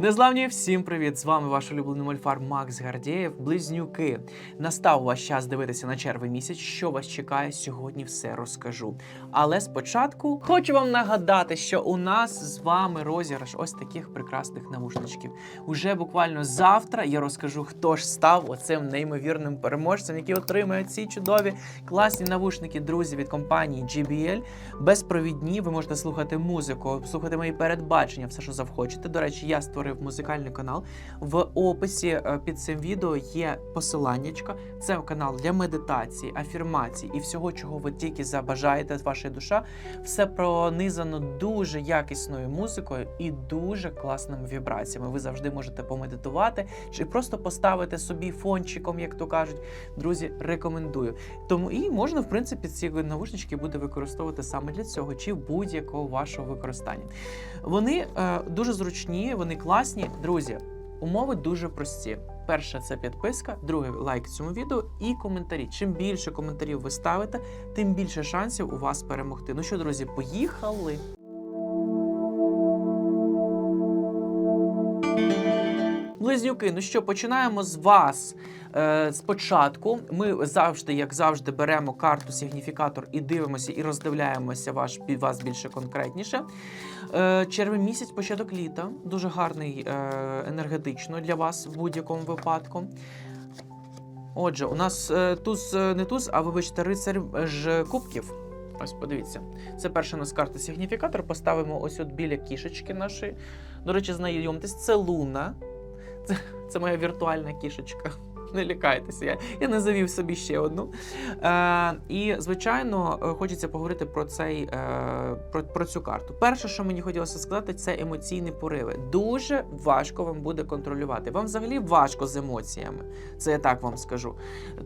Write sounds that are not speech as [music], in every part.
Незламні, всім привіт! З вами ваш улюблений мольфар Макс Гардєєв. Близнюки. Настав ваш час дивитися на червень місяць. Що вас чекає сьогодні? Все розкажу. Але спочатку хочу вам нагадати, що у нас з вами розіграш ось таких прекрасних навушничків. Уже буквально завтра я розкажу, хто ж став оцим неймовірним переможцем, який отримує ці чудові класні навушники, друзі від компанії JBL. Безпровідні. Ви можете слухати музику, слухати мої передбачення, все, що завхочете. До речі, я створив музикальний канал. В описі е, під цим відео є посиланнячка. Це канал для медитації, афірмацій і всього, чого ви тільки забажаєте з вашої душа. Все пронизано дуже якісною музикою і дуже класними вібраціями. Ви завжди можете помедитувати чи просто поставити собі фончиком, як то кажуть. Друзі, рекомендую. Тому і можна, в принципі, ці навушнички буде використовувати саме для цього, чи будь-якого вашого використання. Вони е, дуже зручні, вони класні. Друзі, умови дуже прості. Перше це підписка, друге лайк цьому відео і коментарі. Чим більше коментарів ви ставите, тим більше шансів у вас перемогти. Ну що, друзі, поїхали! Близнюки, ну що, починаємо з вас. Е, спочатку ми завжди, як завжди, беремо карту сигніфікатор і дивимося, і роздивляємося ваш, вас більше конкретніше. Е, червень місяць, початок літа. Дуже гарний е, енергетично для вас в будь-якому випадку. Отже, у нас е, туз не туз, а вибачте, рицар ж кубків. Ось подивіться. Це перша у нас карта сигніфікатор. Поставимо ось от біля кішечки нашої. До речі, знайомтесь, це Луна. Це, це моя віртуальна кішечка. Не лякайтеся, я, я не завів собі ще одну. Е, і, звичайно, е, хочеться поговорити про цей, е, про, про цю карту. Перше, що мені хотілося сказати, це емоційні пориви. Дуже важко вам буде контролювати. Вам взагалі важко з емоціями. Це я так вам скажу.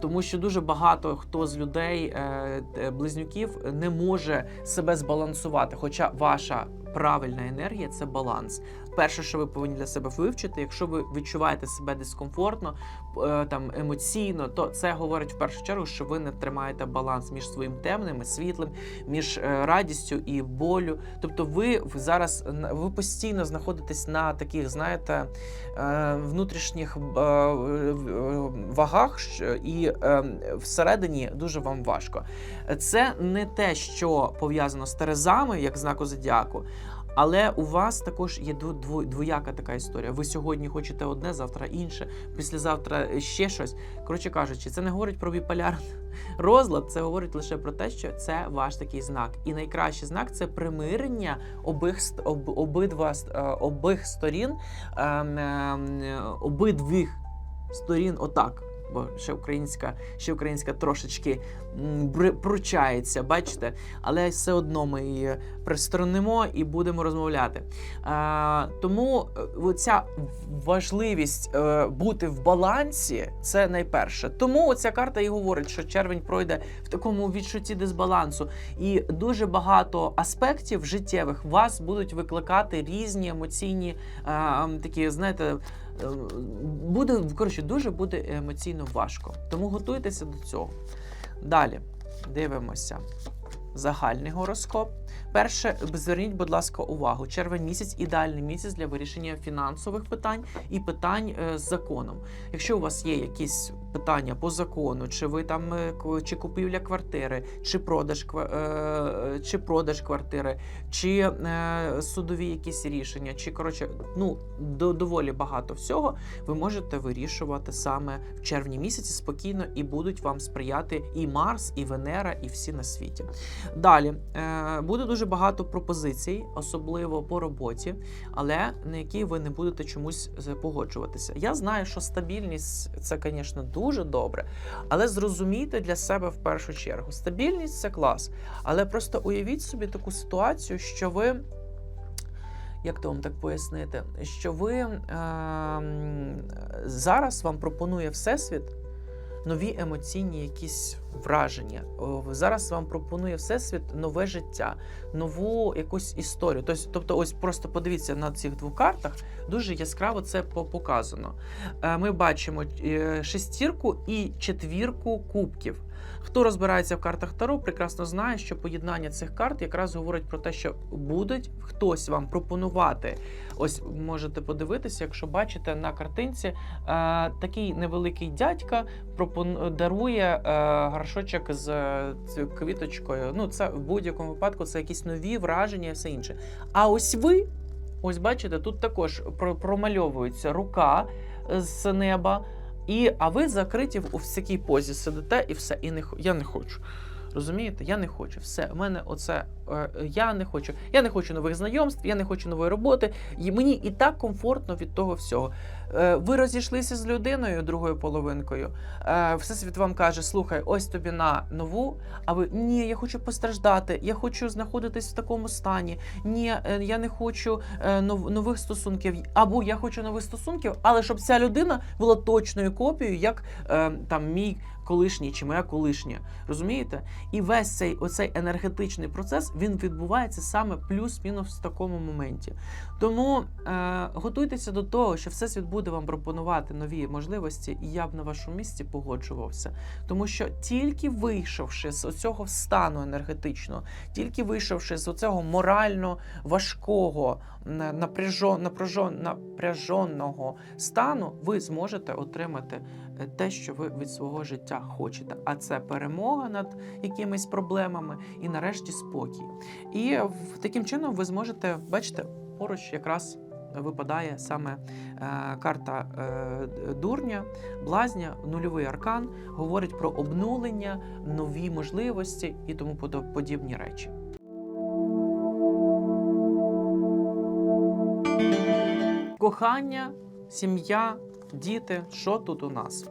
Тому що дуже багато хто з людей, е, близнюків, не може себе збалансувати. Хоча ваша правильна енергія це баланс. Перше, що ви повинні для себе вивчити, якщо ви відчуваєте себе дискомфортно, е, там емоційно, то це говорить в першу чергу, що ви не тримаєте баланс між своїм темним і світлим, між е, радістю і болю. Тобто, ви зараз ви постійно знаходитесь на таких, знаєте, е, внутрішніх вагах, і всередині дуже вам важко. Це не те, що пов'язано з Терезами, як знаку зодіаку. Але у вас також є дво- дво- двояка така історія. Ви сьогодні хочете одне, завтра інше, післязавтра ще щось. Коротше кажучи, це не говорить про біполярний [laughs] розлад, це говорить лише про те, що це ваш такий знак. І найкращий знак це примирення обих об, обидва е, обих сторін, ем, ем, е, обидвих сторін, отак. Бо ще українська, ще українська трошечки пручається, бачите? Але все одно ми її присторонимо і будемо розмовляти. Е, тому е, ця важливість е, бути в балансі це найперше. Тому ця карта і говорить, що червень пройде в такому відчутті дисбалансу, і дуже багато аспектів життєвих вас будуть викликати різні емоційні е, м, такі, знаєте. Буде коротше, дуже буде емоційно важко. Тому готуйтеся до цього. Далі дивимося. Загальний гороскоп. Перше, зверніть, будь ласка, увагу. Червень місяць ідеальний місяць для вирішення фінансових питань і питань е, з законом. Якщо у вас є якісь питання по закону, чи ви там е, чи купівля квартири, чи продаж е, чи продаж квартири, чи судові якісь рішення, чи коротше, ну до, доволі багато всього, ви можете вирішувати саме в червні місяці спокійно і будуть вам сприяти і Марс, і Венера, і всі на світі. Далі буде дуже багато пропозицій, особливо по роботі, але на які ви не будете чомусь погоджуватися. Я знаю, що стабільність це, звісно, дуже добре, але зрозумійте для себе в першу чергу. Стабільність це клас, але просто уявіть собі таку ситуацію, що ви. Як то вам так пояснити, що ви е, зараз вам пропонує Всесвіт нові емоційні якісь враження. Зараз вам пропонує Всесвіт нове життя, нову якусь історію. Тобто, ось просто подивіться на цих двох картах, дуже яскраво це показано. Е, Ми бачимо е, шестірку і четвірку кубків. Хто розбирається в картах Таро, прекрасно знає, що поєднання цих карт якраз говорить про те, що будуть хтось вам пропонувати. Ось можете подивитися, якщо бачите на картинці, е, такий невеликий дядька дарує е, горшочок з е, квіточкою. Ну, це в будь-якому випадку це якісь нові враження і все інше. А ось ви, ось бачите, тут також про- промальовується рука з неба. І, а ви закриті в всякій позі сидите і все. І не я не хочу. Розумієте? Я не хочу. Все, у мене оце я не хочу. Я не хочу нових знайомств, я не хочу нової роботи. І мені і так комфортно від того всього. Е, ви розійшлися з людиною другою половинкою. Е, Всесвіт вам каже: слухай, ось тобі на нову. А ви ні, я хочу постраждати, я хочу знаходитись в такому стані. Ні, е, я не хочу е, нових стосунків. Або я хочу нових стосунків, але щоб ця людина була точною копією, як е, там мій колишній чи моя колишня. Розумієте? І весь цей оцей енергетичний процес він відбувається саме плюс-мінус в такому моменті. Тому е, готуйтеся до того, що всесвіт буде вам пропонувати нові можливості, і я б на вашому місці погоджувався. Тому що тільки вийшовши з оцього стану енергетичного, тільки вийшовши з оцього морально важкого, на- напряжо, напряжо, напряженого стану, ви зможете отримати те, що ви від свого життя хочете. А це перемога над якимись проблемами і нарешті спокій. І таким чином ви зможете, бачите, поруч якраз випадає саме е, карта е, дурня, блазня, нульовий аркан, говорить про обнулення, нові можливості і тому подібні речі. Кохання, сім'я, діти. Що тут у нас?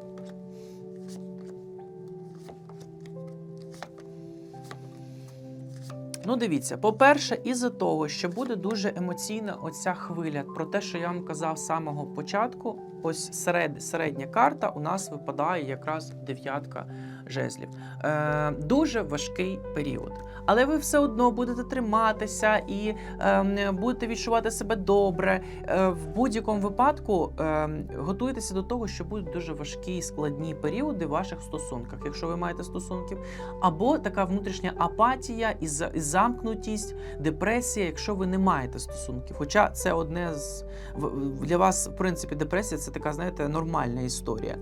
Ну, дивіться, по-перше, із-за того, що буде дуже емоційна оця хвиля, про те, що я вам казав з самого початку, ось серед, середня карта у нас випадає якраз дев'ятка жезлів. Е, дуже важкий період. Але ви все одно будете триматися і е, будете відчувати себе добре. Е, в будь-якому випадку е, готуйтеся до того, що будуть дуже важкі і складні періоди в ваших стосунках, якщо ви маєте стосунків, або така внутрішня апатія і замкнутість, депресія, якщо ви не маєте стосунків. Хоча це одне з для вас, в принципі, депресія це така, знаєте, нормальна історія.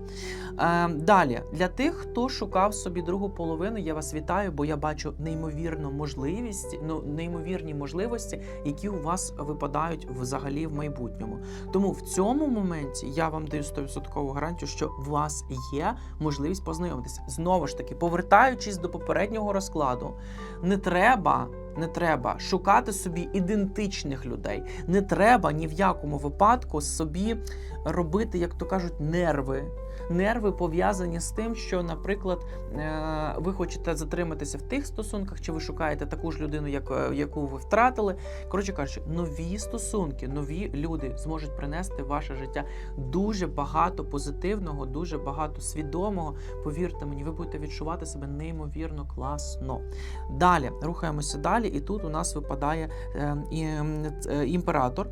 Е, далі, для тих, хто шукав собі другу половину, я вас вітаю, бо я бачу неймовірну можливість, ну неймовірні можливості, які у вас випадають взагалі в майбутньому. Тому в цьому моменті я вам даю 100% гарантію, що у вас є можливість познайомитися. Знову ж таки, повертаючись до попереднього розкладу, не треба. Не треба шукати собі ідентичних людей. Не треба ні в якому випадку собі робити, як то кажуть, нерви. Нерви пов'язані з тим, що, наприклад, е, ви хочете затриматися в тих стосунках, чи ви шукаєте таку ж людину, е, яку ви втратили. Коротше кажучи, нові стосунки, нові люди зможуть принести в ваше життя дуже багато позитивного, дуже багато свідомого. Повірте мені, ви будете відчувати себе неймовірно класно. Далі рухаємося далі, і тут у нас випадає е, імператор.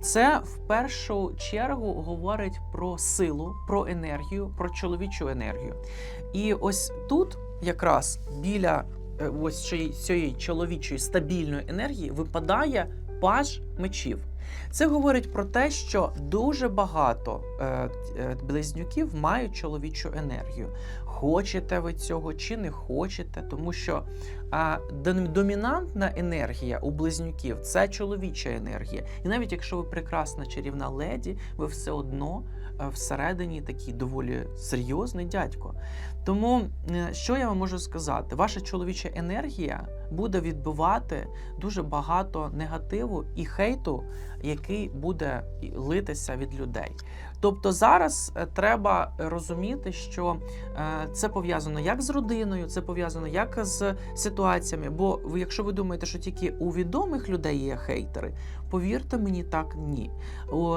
Це в першу чергу говорить про силу, про енергію, про чоловічу енергію. І ось тут, якраз біля е, ось цієї- чоловічої стабільної енергії, випадає паж мечів. Це говорить про те, що дуже багато е, е, близнюків мають чоловічу енергію. Хочете ви цього чи не хочете, тому що домінантна енергія у близнюків це чоловіча енергія. І навіть якщо ви прекрасна чарівна леді, ви все одно всередині такий доволі серйозний дядько. Тому е, що я вам можу сказати? Ваша чоловіча енергія буде відбивати дуже багато негативу і хейту, який буде литися від людей. Тобто зараз е, треба розуміти, що е, це пов'язано як з родиною, це пов'язано як з ситуаціями. Бо якщо ви думаєте, що тільки у відомих людей є хейтери, повірте мені, так ні.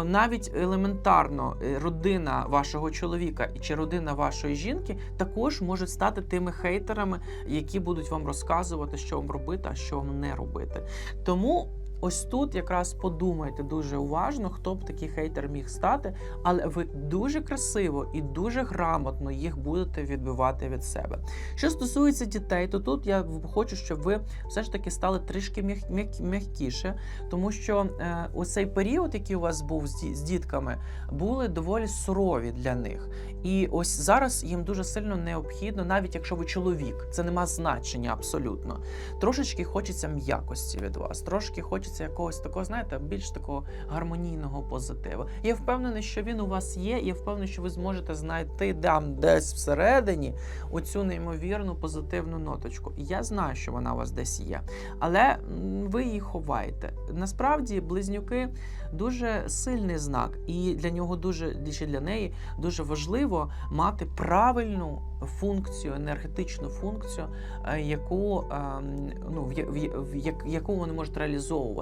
Навіть елементарно родина вашого чоловіка чи родина вашої жінки також можуть стати тими хейтерами, які будуть вам розказувати, що вам робити, а що вам не робити. Тому ось тут якраз подумайте дуже уважно, хто б такий хейтер міг стати, але ви дуже красиво і дуже грамотно їх будете відбивати від себе. Що стосується дітей, то тут я хочу, щоб ви все ж таки стали трішки м'як- м'як- м'якіше, тому що е, ось цей період, який у вас був з, з дітками, були доволі сурові для них. І ось зараз їм дуже сильно необхідно, навіть якщо ви чоловік, це нема значення абсолютно. Трошечки хочеться м'якості від вас, трошки хочеться якогось такого, знаєте, більш такого гармонійного позитиву. Я впевнений, що він у вас є, і я впевнений, що ви зможете знайти там десь всередині оцю неймовірну позитивну ноточку. Я знаю, що вона у вас десь є, але ви її ховаєте. Насправді, близнюки дуже сильний знак, і для нього дуже чи для неї дуже важливо мати правильну функцію, енергетичну функцію, е, яку, ем, ну, в, в, в яку вони можуть реалізовувати.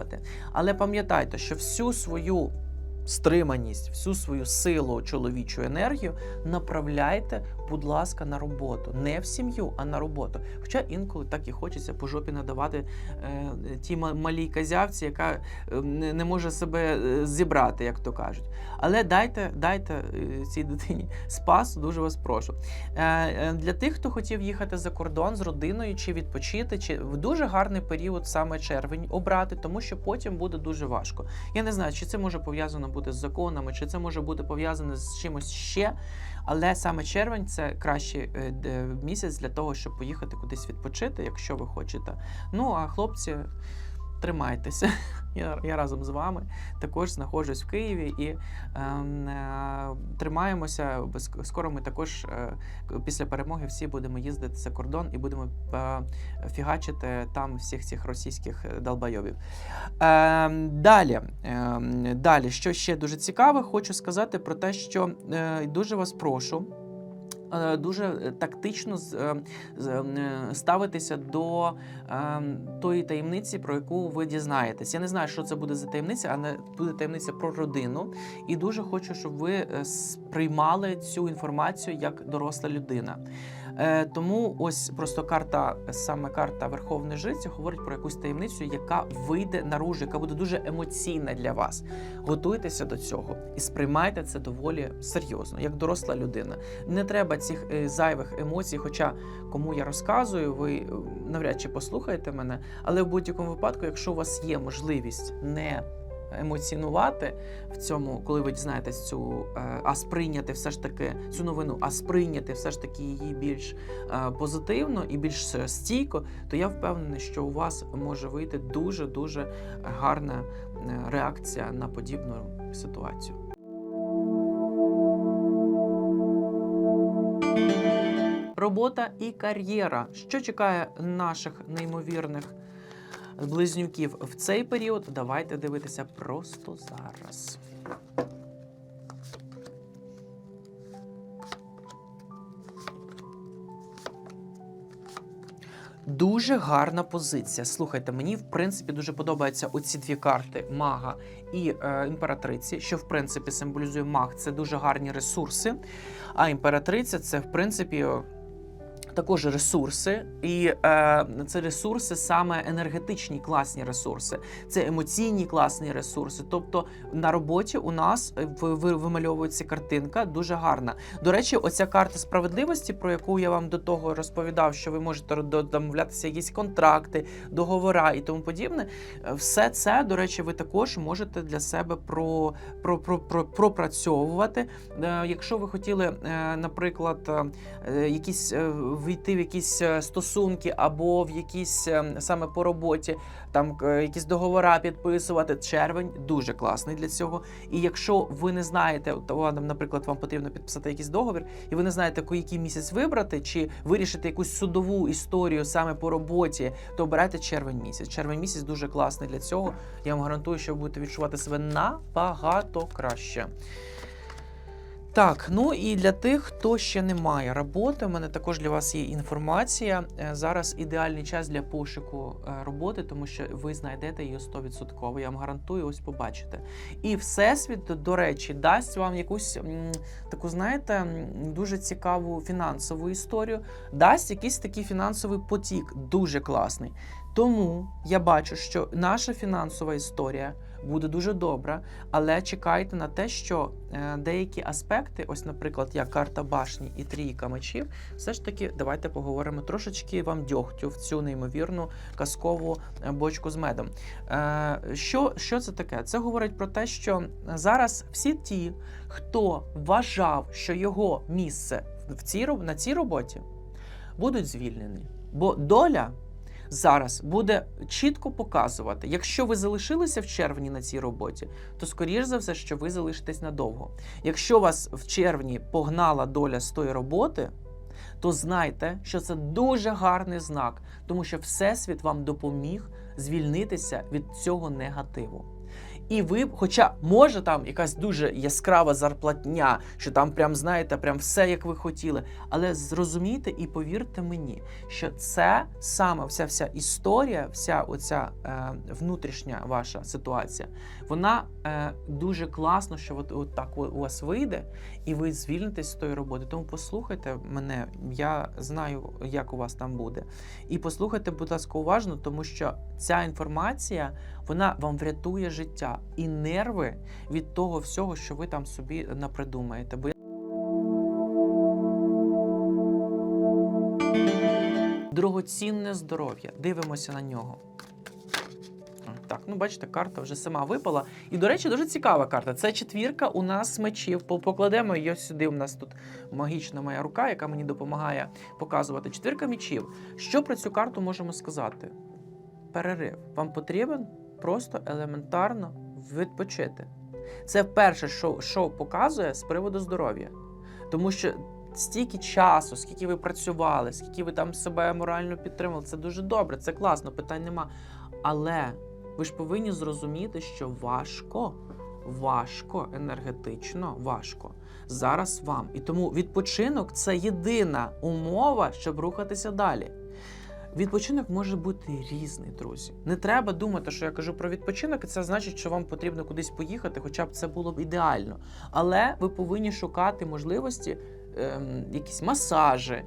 Але пам'ятайте, що всю свою стриманість, всю свою силу, чоловічу енергію направляйте, будь ласка, на роботу. Не в сім'ю, а на роботу. Хоча інколи так і хочеться по жопі надавати е, тій малій казявці, яка е, не, може себе е, зібрати, як то кажуть. Але дайте, дайте е, цій дитині спас, дуже вас прошу. Е, Для тих, хто хотів їхати за кордон з родиною чи відпочити, чи в дуже гарний період саме червень обрати, тому що потім буде дуже важко. Я не знаю, чи це може пов'язано бути з законами, чи це може бути пов'язане з чимось ще. Але саме червень це кращий е, місяць для того, щоб поїхати кудись відпочити, якщо ви хочете. Ну а хлопці, тримайтеся. [laughs] Я, я разом з вами також знаходжусь в Києві і ем, е, тримаємося. Скоро ми також е, після перемоги всі будемо їздити за кордон і будемо е, фігачити там всіх цих російських е, долбойовів. Ем, далі, ем, далі, що ще дуже цікаве, хочу сказати про те, що е, дуже вас прошу. Е, Дуже е, тактично е, з- е, ставитися до е, тої таємниці, про яку ви дізнаєтесь. Я не знаю, що це буде за таємниця, але буде таємниця про родину. І дуже хочу, щоб ви сприймали цю інформацію як доросла людина. Е, тому ось просто карта, саме карта Верховної Жриці, говорить про якусь таємницю, яка вийде наружу, яка буде дуже емоційна для вас. Готуйтеся до цього і сприймайте це доволі серйозно, як доросла людина. Не треба цих е, зайвих емоцій, хоча кому я розказую, ви е, навряд чи послухаєте мене. Але в будь-якому випадку, якщо у вас є можливість не емоціонувати в цьому, коли ви дізнаєтесь цю, е, а сприйняти все ж таки цю новину, а сприйняти все ж таки її більш е, позитивно і більш е, стійко, то я впевнений, що у вас може вийти дуже дуже гарна реакція на подібну ситуацію. Робота і кар'єра. Що чекає наших неймовірних близнюків в цей період? Давайте дивитися просто зараз. Дуже гарна позиція. Слухайте, мені в принципі дуже подобаються оці дві карти мага і е, імператриці, що в принципі символізує маг. Це дуже гарні ресурси. А імператриця це в принципі. Також ресурси, і е, це ресурси саме енергетичні класні ресурси, це емоційні класні ресурси. Тобто на роботі у нас е, вимальовується картинка дуже гарна. До речі, оця карта справедливості, про яку я вам до того розповідав, що ви можете домовлятися якісь контракти, договора і тому подібне. е, Все це, до речі, ви також можете для себе про, про, про, про, пропрацьовувати. Е, Якщо ви хотіли, наприклад, якісь війти в якісь е, стосунки або в якісь е, саме по роботі, там е, якісь договора підписувати. Червень дуже класний для цього. І якщо ви не знаєте, ладно, наприклад, вам потрібно підписати якийсь договір, і ви не знаєте, який місяць вибрати, чи вирішити якусь судову історію саме по роботі, то обирайте червень місяць. Червень місяць дуже класний для цього. Я вам гарантую, що ви будете відчувати себе набагато краще. Так, ну і для тих, хто ще не має роботи, у мене також для вас є інформація. Е, Зараз ідеальний час для пошуку е, роботи, тому що ви знайдете її 100%. Я вам гарантую, ось побачите. І Всесвіт, до речі, дасть вам якусь таку, знаєте, дуже цікаву фінансову історію, дасть якийсь такий фінансовий потік, дуже класний. Тому я бачу, що наша фінансова історія буде дуже добра, але чекайте на те, що е, деякі аспекти, ось, наприклад, як карта башні і трійка мечів, все ж таки, давайте поговоримо трошечки вам дьогтю в цю неймовірну казкову е, бочку з медом. Е, що, що це таке? Це говорить про те, що зараз всі ті, хто вважав, що його місце в цій, на цій роботі, будуть звільнені. Бо доля зараз буде чітко показувати, якщо ви залишилися в червні на цій роботі, то скоріш за все, що ви залишитесь надовго. Якщо вас в червні погнала доля з тої роботи, то знайте, що це дуже гарний знак, тому що Всесвіт вам допоміг звільнитися від цього негативу. І ви, хоча може там якась дуже яскрава зарплатня, що там прям знаєте, прям все як ви хотіли. Але зрозумійте і повірте мені, що це саме вся вся історія, вся оця е, внутрішня ваша ситуація, вона е, дуже класно, що от, от так у вас вийде, і ви звільнитесь з тої роботи. Тому послухайте мене, я знаю, як у вас там буде. І послухайте, будь ласка, уважно, тому що ця інформація вона вам врятує життя і нерви від того всього, що ви там собі напридумаєте. Дорогоцінне здоров'я. Дивимося на нього. Так, ну бачите, карта вже сама випала. І, до речі, дуже цікава карта. Це четвірка у нас мечів. Покладемо її сюди. У нас тут магічна моя рука, яка мені допомагає показувати. Четвірка мечів. Що про цю карту можемо сказати? Перерив. Вам потрібен просто елементарно відпочити. Це перше, що, що показує з приводу здоров'я. Тому що стільки часу, скільки ви працювали, скільки ви там себе морально підтримали, це дуже добре, це класно, питань нема. Але ви ж повинні зрозуміти, що важко, важко, енергетично важко зараз вам. І тому відпочинок це єдина умова, щоб рухатися далі. Відпочинок може бути різний, друзі. Не треба думати, що я кажу про відпочинок, і це значить, що вам потрібно кудись поїхати, хоча б це було б ідеально. Але ви повинні шукати можливості, ем, якісь масажі,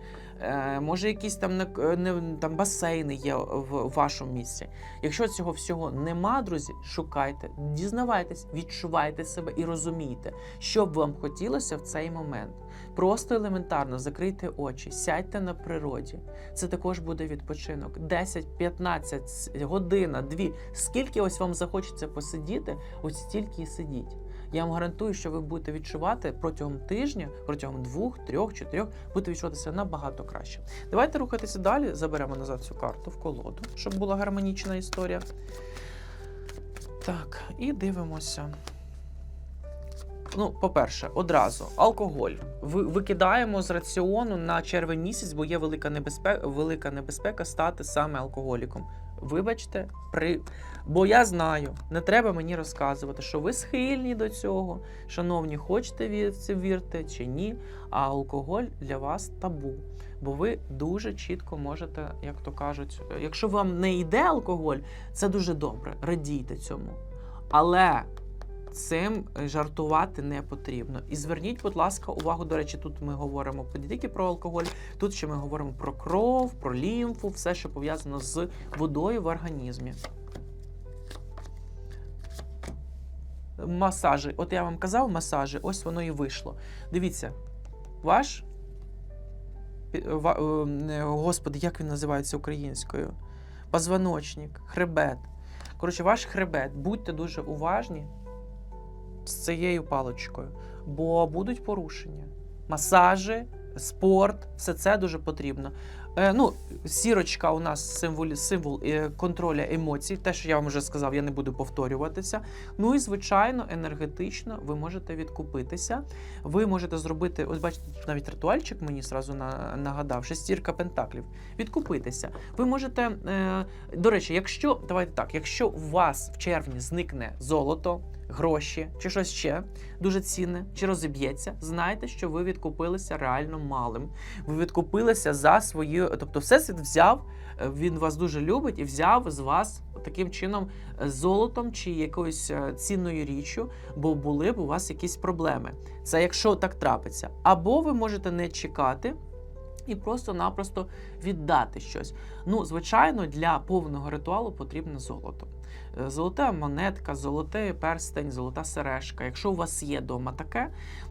може, якісь там не, не, там басейни є в, вашому місці. Якщо цього всього нема, друзі, шукайте, дізнавайтесь, відчувайте себе і розумійте, що б вам хотілося в цей момент. Просто елементарно закрийте очі, сядьте на природі. Це також буде відпочинок. 10, 15 година, 2. Скільки ось вам захочеться посидіти, ось стільки і сидіть. Я вам гарантую, що ви будете відчувати протягом тижня, протягом двох, трьох, чотирьох, будете відчуватися набагато краще. Давайте рухатися далі. Заберемо назад цю карту в колоду, щоб була гармонічна історія. Так, і дивимося. Ну, по-перше, одразу алкоголь. Ви викидаємо з раціону на червень місяць, бо є велика небезпека, велика небезпека стати саме алкоголіком. Вибачте, при... бо я знаю, не треба мені розказувати, що ви схильні до цього. Шановні, хочете вір- це вірте чи ні, а алкоголь для вас табу. Бо ви дуже чітко можете, як то кажуть, якщо вам не йде алкоголь, це дуже добре, радійте цьому. Але цим жартувати не потрібно. І зверніть, будь ласка, увагу. До речі, тут ми говоримо не тільки про алкоголь, тут ще ми говоримо про кров, про лімфу, все, що пов'язано з водою в організмі. Масажі. От я вам казав масажі, ось воно і вийшло. Дивіться, ваш. ва- е, Господи, як він називається українською? Позвоночник, хребет. Коротше, ваш хребет, будьте дуже уважні з цією паличкою, бо будуть порушення. Масажі, спорт, все це дуже потрібно. Е, ну, сірочка у нас символ, символ е, контроля емоцій. Те, що я вам вже сказав, я не буду повторюватися. Ну і звичайно, енергетично ви можете відкупитися. Ви можете зробити, ось бачите, тут навіть ритуальчик мені зразу на, нагадав, шестірка пентаклів. Відкупитися. Ви можете, е, до речі, якщо давайте так, якщо у вас в червні зникне золото, гроші чи щось ще дуже цінне, чи розіб'ється, знайте, що ви відкупилися реально малим. Ви відкупилися за свою, тобто всесвіт взяв, е, він вас дуже любить і взяв з вас таким чином е, золотом чи якоюсь е, цінною річчю, бо були б у вас якісь проблеми. Це якщо так трапиться. Або ви можете не чекати. І просто-напросто віддати щось. Ну, звичайно, для повного ритуалу потрібне золото. Золота монетка, золотий перстень, золота сережка. Якщо у вас є вдома таке,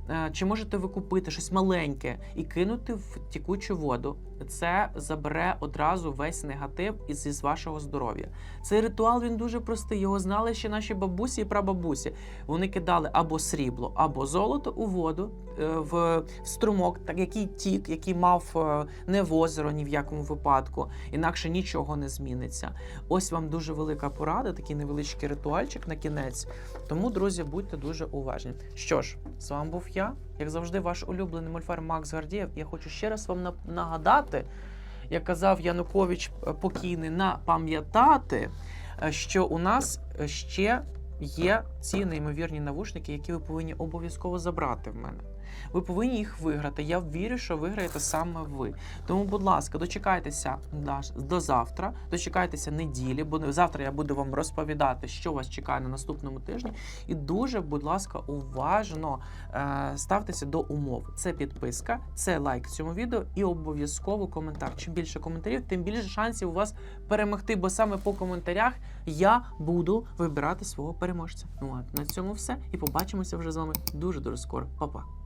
е, чи можете ви купити щось маленьке і кинути в тікучу воду? Це забере одразу весь негатив із, вашого здоров'я. Цей ритуал він дуже простий. Його знали ще наші бабусі і прабабусі. Вони кидали або срібло, або золото у воду е, в струмок, так який тік, який мав е, не в озеро ні в якому випадку, інакше нічого не зміниться. Ось вам дуже велика порада, такий невеличкий ритуальчик на кінець. Тому, друзі, будьте дуже уважні. Що ж, з вами був я, як завжди, ваш улюблений мольфар Макс Гардієв. Я хочу ще раз вам нагадати, як казав Янукович е, покійний, напам'ятати, е, що у нас ще є ці неймовірні навушники, які ви повинні обов'язково забрати в мене. Ви повинні їх виграти. Я вірю, що виграєте саме ви. Тому, будь ласка, дочекайтеся до завтра, дочекайтеся неділі, бо завтра я буду вам розповідати, що вас чекає на наступному тижні. І дуже, будь ласка, уважно е, ставтеся до умов. Це підписка, це лайк цьому відео і обов'язково коментар. Чим більше коментарів, тим більше шансів у вас перемогти, бо саме по коментарях я буду вибирати свого переможця. Ну а на цьому все. І побачимося вже з вами дуже дуже скоро. Па-па.